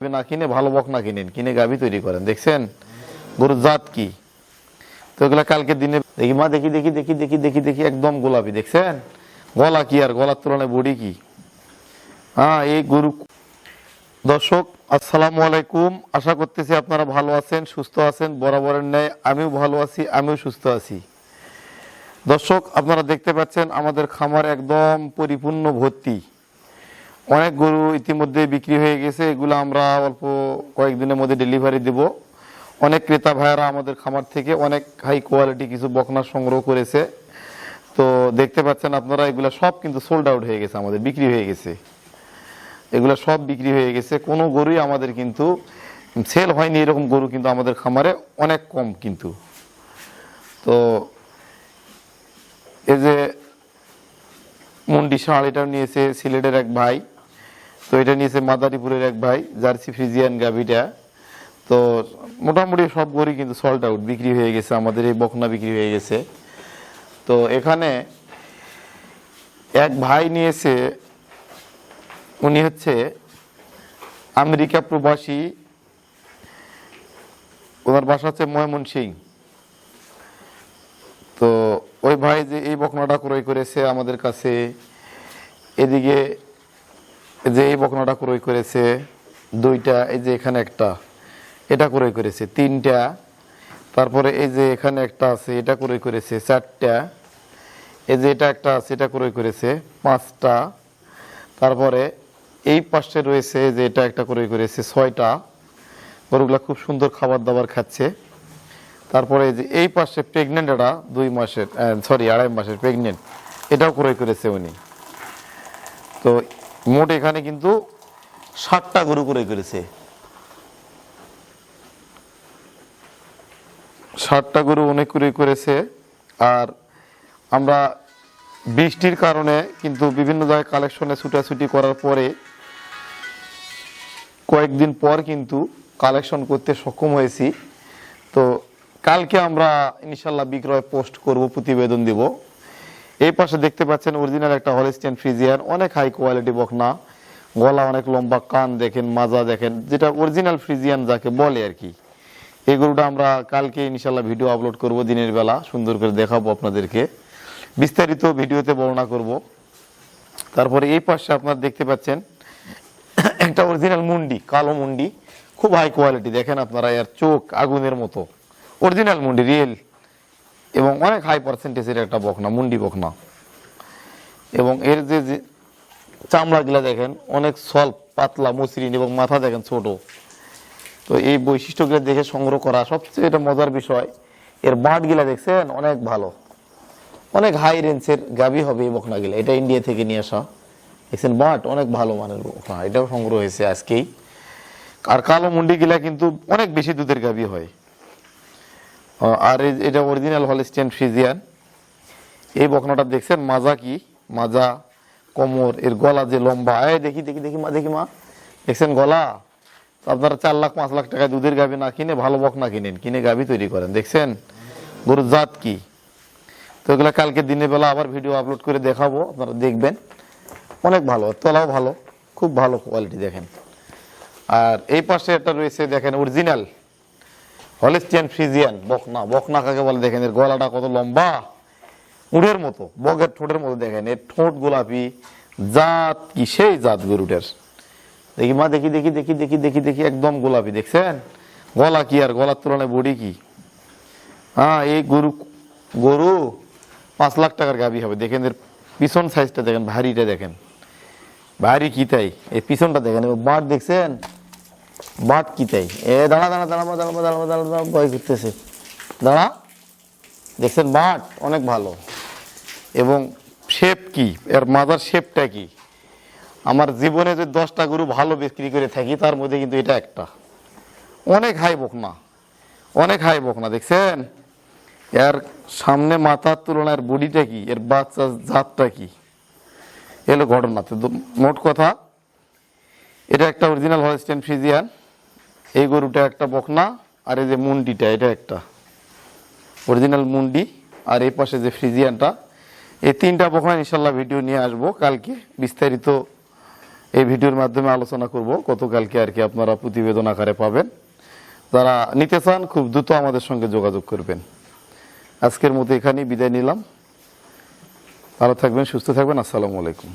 না কিনে, ভালো বক না কিনেন, কিনে গাভি তৈরি করেন, দেখছেন? গরুর জাত কি? তো এগুলা কালকে দিনে দেখি, মা, দেখি দেখি দেখি দেখি দেখি দেখি, একদম গোলাপি, দেখছেন? গলা কি আর, গলার তুলনায় বডি কি? হ্যাঁ এই গরু দর্শক, আসসালামু আলাইকুম। আশা করতেছি আপনারা ভালো আছেন, সুস্থ আছেন, বরাবরের ন্যায়। আমিও ভালো আছি, আমিও সুস্থ আছি। দর্শক, আপনারা দেখতে পাচ্ছেন আমাদের খামার একদম পরিপূর্ণ ভর্তি। অনেক গরু ইতিমধ্যে বিক্রি হয়ে গেছে, এগুলো আমরা অল্প কয়েকদিনের মধ্যে ডেলিভারি দেব। অনেক ক্রেতা ভাইয়েরা আমাদের খামার থেকে অনেক হাই কোয়ালিটি কিছু বকনা সংগ্রহ করেছে। তো দেখতে পাচ্ছেন আপনারা, এগুলো সব কিন্তু সোল্ড আউট হয়ে গেছে আমাদের, বিক্রি হয়ে গেছে। এগুলো সব বিক্রি হয়ে গেছে। কোনো গরুই আমাদের কিন্তু সেল হয়নি, এরকম গরু কিন্তু আমাদের খামারে অনেক কম কিন্তু। তো এই যে মুন্ডি ষাঁড় এটা নিয়েছে সিলেটের এক ভাই। তো এটা নিয়েছে মাদারীপুরের এক ভাই, জার্সি ফ্রিজিয়ান গাভিটা। তো মোটামুটি সব গরু কিন্তু সল্ট আউট বিক্রি হয়ে গেছে, আমাদের এই বকনা বিক্রি হয়ে গেছে। তো এখানে এক ভাই নিয়েছে, উনি হচ্ছে আমেরিকা প্রবাসী, ওনার বাসা হচ্ছে ময়মন সিং। তো ওই ভাই যে এই বকনাটা ক্রয় করেছে আমাদের কাছে, এদিকে যে এই বকনাটা ক্রয় করেছে, দুইটা, এই যে এখানে একটা, এটা ক্রয় করেছে, তিনটা, তারপরে এই যে এখানে একটা আছে, এটা ক্রয় করেছে, চারটা, এই যে এটা একটা আছে, এটা ক্রয় করেছে, পাঁচটা, তারপরে এই পাশে রয়েছে যে এটা একটা ক্রয় করেছে, ছয়টা, গরুগুলা খুব সুন্দর খাবার দাবার খাচ্ছে। তারপরে এই যে এই পাশে প্রেগনেন্ট এটা দুই মাসের সরি আড়াই মাসের প্রেগনেন্ট এটাও ক্রয় করেছে উনি। তো মোট এখানে কিন্তু ষাটটা গরু করে করেছে। ষাটটা গরু অনেক করে করেছে আর আমরা বৃষ্টির কারণে কিন্তু বিভিন্ন জায়গায় কালেকশনে ছুটাছুটি করার পরে কয়েকদিন পর কিন্তু কালেকশন করতে সক্ষম হয়েছি। তো কালকে আমরা ইনশাল্লাহ বিক্রয় পোস্ট করব, প্রতিবেদন দিব। এই পাশে দেখতে পাচ্ছেন অরিজিনাল একটা হলিস্টিয়ান ফ্রিজিয়ান অনেক হাই কোয়ালিটি বকনা। গলা অনেক লম্বা, কান দেখেন, মাজা দেখেন, যেটা অরিজিনাল ফ্রিজিয়ান যাকে বলে আর কি। এই গরুটা আমরা কালকে ইনশাল্লাহ ভিডিও আপলোড করব দিনের বেলা, সুন্দর করে দেখাবো আপনাদেরকে। বিস্তারিত ভিডিওতে বর্ণনা করব। তারপরে এই পাশে আপনারা দেখতে পাচ্ছেন একটা অরিজিনাল মুন্ডি, কালো মুন্ডি, খুব হাই কোয়ালিটি দেখেন আপনারা, এর চোখ আগুনের মতো। অরিজিনাল মুন্ডি রিয়েল এবং অনেক হাই পার্সেন্টেজের একটা বকনা, মুন্ডি বকনা। এবং এর যে চামড়াগুলা দেখেন, অনেক সল্প পাতলা, মসৃণ এবং মাথা দেখেন ছোট। তো এই বৈশিষ্ট্যগুলো দেখে সংগ্রহ করা সবচেয়ে এটা মজার বিষয়। এর বাঁটগুলা দেখছেন, অনেক ভালো। অনেক হাই রেঞ্জের গাবি হবে এই বকনাগুলা। এটা ইন্ডিয়া থেকে নিয়ে আসা। দেখছেন বাট অনেক ভালো মানের বকনা। এটাও সংগ্রহ হয়েছে আজকেই। আর কালো মুন্ডিগুলা কিন্তু অনেক বেশি দুধের গাবি হয়। আর এটা অরিজিনাল হলিস্টিয়ান ফিজিয়ান এই বকনাটা দেখছেন? মাজা কি? মাজা, কোমর, এর গলা যে লম্বা। এই দেখি দেখি দেখি মা দেখি মা। দেখছেন গলা? আপনারা চার লাখ, পাঁচ লাখ টাকায় দুধের গাবি না কিনে ভালো বকনা কিনেন, কিনে গাবি তৈরি করেন। দেখছেন? গরুর জাত কি? তো এগুলো কালকে দিনের বেলা আবার ভিডিও আপলোড করে দেখাবো, আপনারা দেখবেন। অনেক ভালো, তলাও ভালো, খুব ভালো কোয়ালিটি দেখেন। আর এই পাশে একটা রয়েছে, দেখেন অরিজিনাল হলিস্টিয়ান ফ্রিজিয়ান বকনা। বকনা কাকে বলে দেখেন? এর গলাটা কত লম্বা? উড়ের মতো। বগের ঠোঁটের মতো দেখেন। এর ঠোঁট গোলাপি। জাত কি? সেই জাত গরুটার। দেখি মা, দেখি দেখি দেখি দেখি দেখি দেখি, একদম গোলাপি। দেখছেন? গলা কি আর? গলার তুলনায় বডি কি? হ্যাঁ এই গরু গরু পাঁচ লাখ টাকার গাবি হবে। দেখেন এর পিছন সাইজটা দেখেন, ভারীটা দেখেন। ভারী কি তাই? এই পিছনটা দেখেন। বাট দেখছেন? বাট কি তাই? এ, দাঁড়া দাঁড়া দাঁড়াবো দাঁড়াবো দাঁড়াবো দাঁড়াবো দাঁড়াবো ভয় করতেছে। দাঁড়া। দেখছেন বাট অনেক ভালো। এবং শেপ কি? এর মাদার শেপটা কি? আমার জীবনে যে দশটা গরু ভালো বিক্রি করে থাকি, তার মধ্যে কিন্তু এটা একটা। অনেক হাই বকনা। অনেক হাই বকনা, দেখছেন? এর সামনে মাথার তুলনায় বডিটা কি? এর বাচ্চা জাতটা কি? এলো ঘটনা। তো মোট কথা, এটা একটা অরিজিনাল হলস্টেন ফ্রিজিয়ান এই গরুটা একটা বকনা আর এই যে মুন্ডিটা, এটা একটা। অরিজিনাল মুন্ডি আর এই পাশে যে ফ্রিজিয়ানটা, এই তিনটা বকনা ইনশাল্লাহ ভিডিও নিয়ে আসব। কালকে বিস্তারিত এই ভিডিওর মাধ্যমে আলোচনা করব। গতকালকে আর কি আপনারা প্রতিবেদন আকারে পাবেন। যারা নিতে চান, খুব দ্রুত আমাদের সঙ্গে যোগাযোগ করবেন। আজকের মতো এখানেই বিদায় নিলাম। ভালো থাকবেন, সুস্থ থাকবেন। আসসালামু আলাইকুম।